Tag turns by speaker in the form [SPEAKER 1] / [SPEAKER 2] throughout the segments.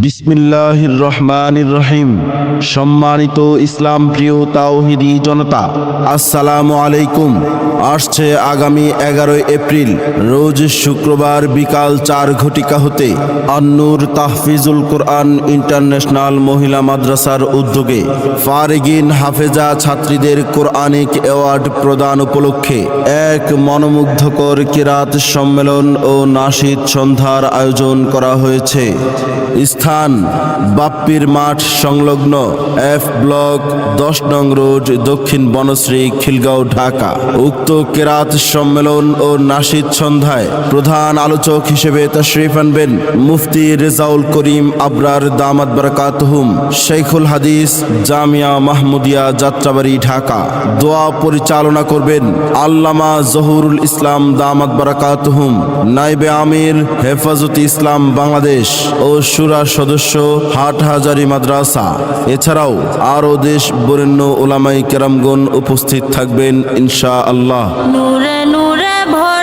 [SPEAKER 1] বিসমিল্লাহির রহমানির রহিম। সম্মানিত ইসলাম প্রিয় তাওহিদি জনতা, আসসালামু আলাইকুম। আসছে আগামী এগারোই এপ্রিল, রোজ শুক্রবার বিকাল চার ঘটিকা হতে আন্নুর তাহফিজুল কোরআন ইন্টারন্যাশনাল মহিলা মাদ্রাসার উদ্যোগে ফারেগিন হাফেজা ছাত্রীদের কোরআনিক অ্যাওয়ার্ড প্রদান উপলক্ষে এক মনোমুগ্ধকর কিরাত সম্মেলন ও নাশিদ সন্ধ্যার আয়োজন করা হয়েছে। স্থান বাপ্পির মাঠ সংলগ্ন এফ ব্লক দশ নং রোড দক্ষিণ বনশ্রী খিলগাঁও, ঢাকা। উক্ত কেরাত সম্মেলন ও নাশিদ সন্ধ্যায় প্রধান আলোচক হিসেবে তশরিফ আনবেন মুফতি রেজাউল করিম আবরার দামাত বারাকাতহুম শেখুল হাদিস জামিয়া মাহমুদিয়া যাত্রাবাড়ি, ঢাকা। দোয়া পরিচালনা করবেন আল্লামা জহুরুল ইসলাম দামাত বারাকাতহুম, নাইবে আমির হেফাজত ইসলাম বাংলাদেশ ও সুরা সদস্য হাট হাজারি মাদ্রাসা। এছাড়াও আরও দেশ বরেণ্য ওলামাই কেরামগণ উপস্থিত থাকবেন ইনশা আল্লাহ
[SPEAKER 2] নূরে নূরে ভরপুর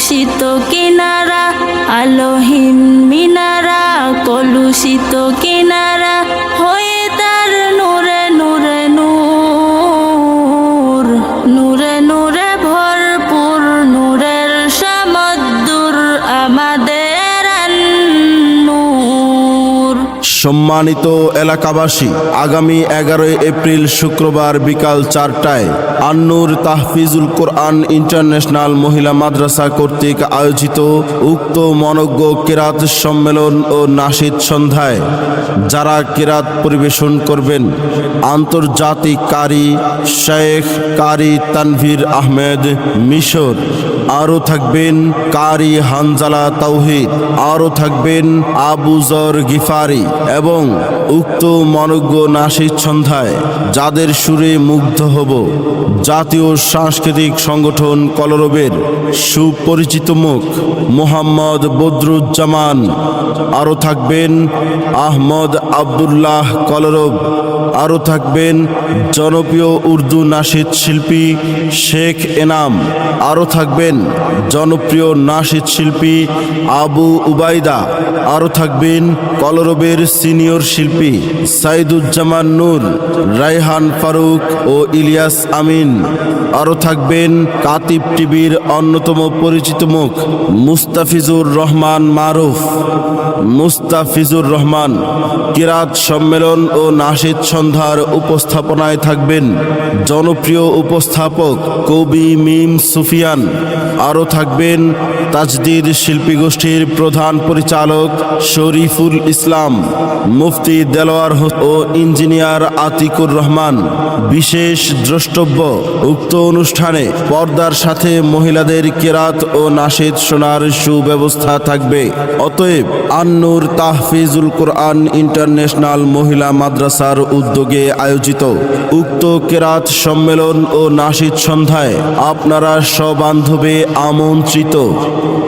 [SPEAKER 2] কলুষিত কিনারা আলোহীন মিনারা কলুষিত কিনারা
[SPEAKER 1] সম্মানিত এলাকাবাসী, আগামী এগারোই এপ্রিল শুক্রবার বিকাল চারটায় আন্নুর তাহফিজুল কোরআন ইন্টারন্যাশনাল মহিলা মাদ্রাসা কর্তৃক আয়োজিত উক্ত মনজ্ঞ কেরাত সম্মেলন ও নাশিদ সন্ধ্যায় যারা কেরাত পরিবেশন করবেন, আন্তর্জাতিক কারি শেখ কারি তানভীর আহমেদ মিশর। আরও থাকবেন কারি হানজালা তাওহিদ, আরও থাকবেন আবুজর গিফারি এবং উক্ত মনজ্ঞ নাসিদ সন্ধ্যায় যাদের সুরে মুগ্ধ হব। জাতীয় সাংস্কৃতিক সংগঠন কলরবের সুপরিচিত মুখ মোহাম্মদ বদরুজ্জামান। আরও থাকবেন আহমদ আবদুল্লাহ কলরব। আরও থাকবেন জনপ্রিয় উর্দু নাসিদ শিল্পী শেখ এনাম। আরও থাকবেন জনপ্রিয় নাসিদ শিল্পী আবু উবাইদা আরও থাকবেন কলরবের সিনিয়র শিল্পী সাইদুজ্জামান নূর, রায়হান ফারুক ও ইলিয়াস আমিন। আরও থাকবেন কাতিব টিভির অন্যতম পরিচিত মুখ মুস্তাফিজুর রহমান মারুফ। মুস্তাফিজুর রহমান কিরাত সম্মেলন ও নাসিদ সন্ধ্যার উপস্থাপনায় থাকবেন জনপ্রিয় উপস্থাপক কবি মিম সুফিয়ান। আরও থাকবেন তাজদিদ শিল্পী গোষ্ঠীর প্রধান পরিচালক শরীফুল ইসলাম, মুফতি দেলোয়ার ও ইঞ্জিনিয়ার আতিকুর রহমান। বিশেষ দ্রষ্টব্য, উক্ত অনুষ্ঠানে পর্দার সাথে মহিলাদের কেরাত ও নাশিদ শোনার সুব্যবস্থা থাকবে। অতএব আন্নুর তাহফিজুল কোরআন ইন্টারন্যাশনাল মহিলা মাদ্রাসার উদ্যোগে আয়োজিত উক্ত কেরাত সম্মেলন ও নাশিদ সন্ধ্যায় আপনারা সবান্ধবে আমন্ত্রিত।